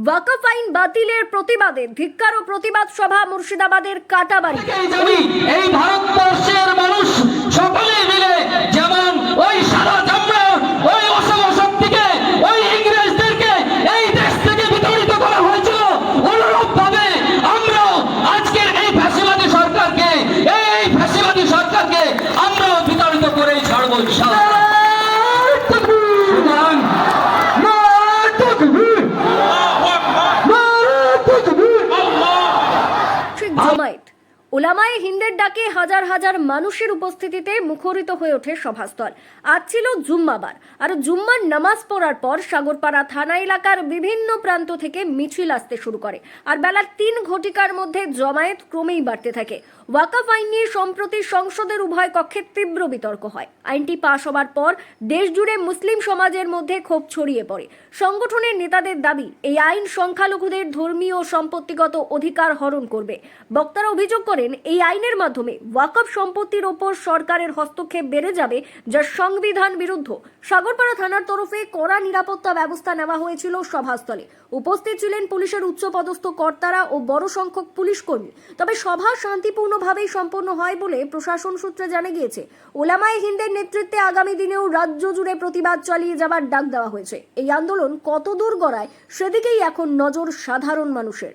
ওয়াকফ আইন বাতিলের প্রতিবাদে ধিক্কার ও প্রতিবাদ সভা মুর্শিদাবাদের কাটাবাড়ি এই ভারতবর্ষের মানুষ সকলে মিলে ওলামায়ে হিন্দের ডাকে হাজার হাজার মানুষের উপস্থিতিতে মুখরিত হয়ে ওঠে সভাস্থল। আজ ছিল জুম্মাবার। আর জুম্মার নামাজ পড়ার পর সাগরপাড়া থানা এলাকার বিভিন্ন প্রান্ত থেকে মিছিল আসতে শুরু করে। আর বেলা তিন ঘটিকার মধ্যে জমায়েত ক্রমেই বাড়তে থাকে। ওয়াকাফ আইন নিয়ে সম্প্রতি সংসদের উভয় কক্ষে তীব্র বিতর্ক হয়। আইনটি পাশ হবার পর দেশজুড়ে মুসলিম সমাজের মধ্যে ক্ষোভ ছড়িয়ে পড়ে। সংগঠনের নেতাদের দাবি, এই আইন সংখ্যালঘুদের ধর্মীয় সম্পত্তিগত অধিকার হরণ করবে। বক্তারা অভিযোগ করেন এই আইনের মাধ্যমে ওয়াকফ সম্পত্তির ওপর সরকারের হস্তক্ষেপ বেড়ে যাবে যা সংবিধান বিরুদ্ধ। সাগরপাড়া থানার তরফে কড়া নিরাপত্তা ব্যবস্থা নেওয়া হয়েছিল সভাস্থলে। উপস্থিত ছিলেন পুলিশের উচ্চপদস্থ কর্তারা ও বড় সংখ্যক পুলিশ কর্মী। তবে সভা শান্তিপূর্ণভাবেই সম্পন্ন হয় বলে প্রশাসন সূত্রে জানা গিয়েছে। ওলামায়ে হিন্দের নেতৃত্বে আগামী দিনেও রাজ্য জুড়ে প্রতিবাদ চালিয়ে যাবার ডাক দেওয়া হয়েছে। এই আন্দোলন কত দূর গড়ায়, সেদিকেই এখন নজর সাধারণ মানুষের।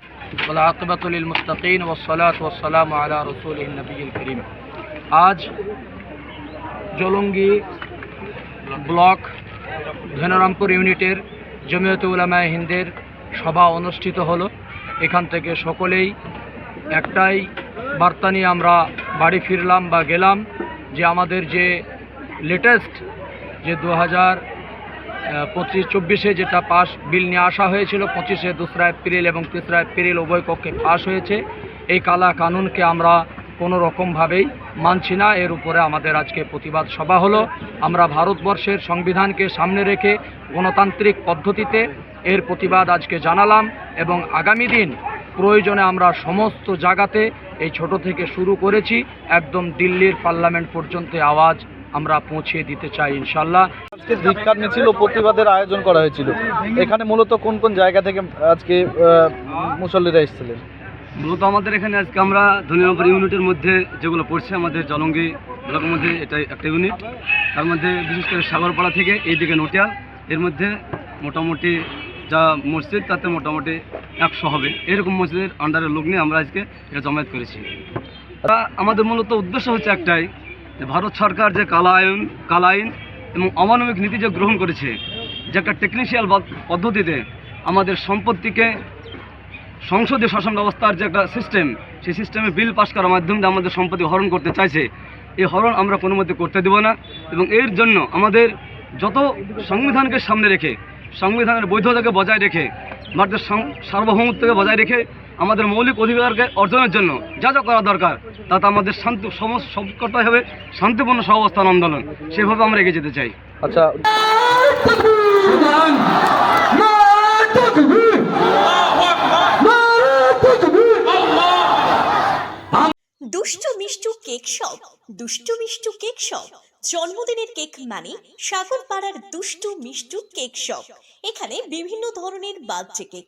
والعاقبة للمتقين والصلاة والسلام على رسوله النبي الكريم আজ জলঙ্গি ব্লক ধনরামপুর ইউনিটের জমিয়তে উলামায়ে হিন্দের সভা অনুষ্ঠিত হলো এখান থেকে সকলেই একটাই বার্তা নিয়ে আমরা বাড়ি ফিরলাম বা গেলাম যে আমাদের যে লেটেস্ট যে দু হাজার পঁচিশ, চব্বিশে যেটা পাস বিল নিয়ে আসা হয়েছিল, পঁচিশে দোসরা এপ্রিল এবং তেসরা এপ্রিল উভয় কক্ষে পাশ হয়েছে। এই কালা কানুনকে আমরা কোনো রকমভাবেই মানছি না। এর উপরে আমাদের আজকে প্রতিবাদ সভা হলো। আমরা ভারতবর্ষের সংবিধানকে সামনে রেখে গণতান্ত্রিক পদ্ধতিতে এর প্রতিবাদ আজকে জানালাম এবং আগামী দিন প্রয়োজনে আমরা সমস্ত জায়গাতে এই ছোট থেকে শুরু করেছি। একদম দিল্লির পার্লামেন্ট পর্যন্ত আওয়াজ আমরা পৌঁছে দিতে চাই ইনশাল্লাহ আজকে ধিক্কার মিছিল ও প্রতিবাদের আয়োজন করা হয়েছিল। এখানে মূলত কোন কোন জায়গা থেকে আজকে মুসল্লিরা এসেছিলেন? মূলত আমাদের এখানে আজকে আমরা ধনিয়াপুর ইউনিটের মধ্যে যেগুলো পড়ছে আমাদের জলঙ্গি ব্লকের মধ্যে এটা একটা ইউনিট। তার মধ্যে বিশেষ করে সাগরপাড়া থেকে এইদিকে নোটিয়াল। এর মধ্যে মোটামুটি যা মসজিদ, তাতে মোটামুটি একশো হবে। এরকম মসজিদের আন্ডারের লোক নিয়ে আমরা আজকে এটা জমায়েত করেছি। আমাদের মূলত উদ্দেশ্য হচ্ছে একটাই, যে ভারত সরকার যে কালা আইন কালা আইন এবং অমানবিক নীতি যে গ্রহণ করেছে, যে একটা টেকনিশিয়াল পদ্ধতিতে আমাদের সম্পত্তিকে সংসদীয় শাসন ব্যবস্থার যে একটা সিস্টেম সেই সিস্টেমে বিল পাস করার মাধ্যমে আমাদের সম্পত্তি হরণ করতে চাইছে, এই হরণ আমরা কোনো মধ্যে করতে দেব না এবং এর জন্য আমাদের যত সংবিধানকে সামনে রেখে সংবিধানের বৈধতাকে বজায় রেখে ভারতের সার্বভৌমত্বকে বজায় রেখে আমাদের মৌলিক অধিকারকে অর্জনের জন্য যা যা করা দরকার তাতে আমাদের শান্তি সমস্ত সবকটাই হবে শান্তিপূর্ণ সহাবস্থান আন্দোলন। সেভাবে আমরা এগিয়ে যেতে চাই। আচ্ছা। দুষ্টু Mishtu cake shop Dushtu Mishtu cake shop. জন্মদিনের কেক মানে সাগর পাড়ার দুষ্টু মিষ্টু কেক শপ। এখানে বিভিন্ন ধরনের বার্থডে কেক।